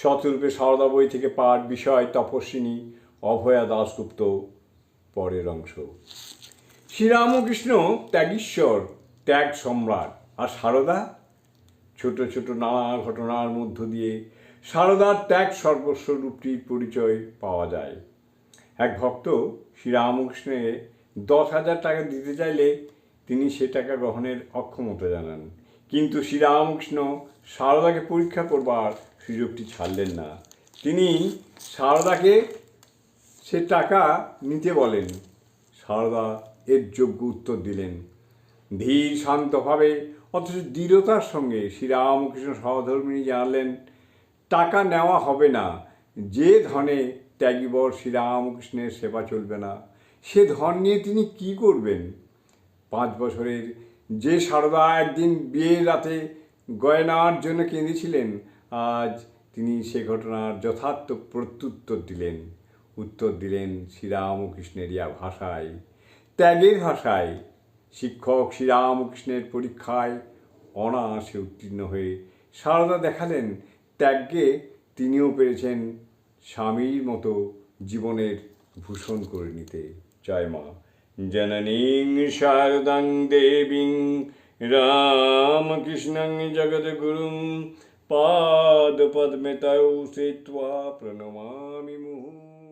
শতরূপে সারদা বই থেকে পাঠ বিষয় তপস্বিনী অভয়া দাশগুপ্ত পরের অংশ। শ্রীরামকৃষ্ণ ত্যাগীশ্বর, ত্যাগ সম্রাট আর সারদা ছোট ছোট নানা ঘটনার মধ্য দিয়ে সারদার ত্যাগ সর্বস্ব রূপটির পরিচয় পাওয়া যায়। এক ভক্ত শ্রীরামকৃষ্ণকে দশ হাজার টাকা দিতে চাইলে তিনি সে টাকা গ্রহণের অক্ষমতা জানান। কিন্তু শ্রীরামকৃষ্ণ সারদাকে পরীক্ষা করবার সুযোগটি ছাড়লেন না। তিনি সারদাকে সে টাকা নিতে বলেন। সারদা এর যোগ্য উত্তর দিলেন। ধীর, শান্তভাবে, অথচ দৃঢ়তার সঙ্গে শ্রীরামকৃষ্ণ সহধর্মিনী জানালেন, টাকা নেওয়া হবে না। যে ধনে ত্যাগীবর শ্রীরামকৃষ্ণের সেবা চলবে না, সে ধন নিয়ে তিনি কি করবেন? পাঁচ বছরের যে সারদা একদিন বিয়ের রাতে গয়নার জন্য কেঁদেছিলেন আজ তিনি সে ঘটনার যথার্থ প্রত্যুত্তর দিলেন। উত্তর দিলেন শ্রীরামকৃষ্ণেরিয়া ভাষায়, ত্যাগের ভাষায়। শিক্ষক শ্রীরামকৃষ্ণের পরীক্ষায় অনায়াসে উত্তীর্ণ হয়ে সারদা দেখালেন ত্যাগকে তিনিও পেরেছেন স্বামীর মতো জীবনের ভূষণ করে নিতে। জয় মা। জননীং শারদাং দেবীং রামকৃষ্ণং জগদ্গুরুং पादपद्मतौ सित्वा प्रणमामि मुहुः।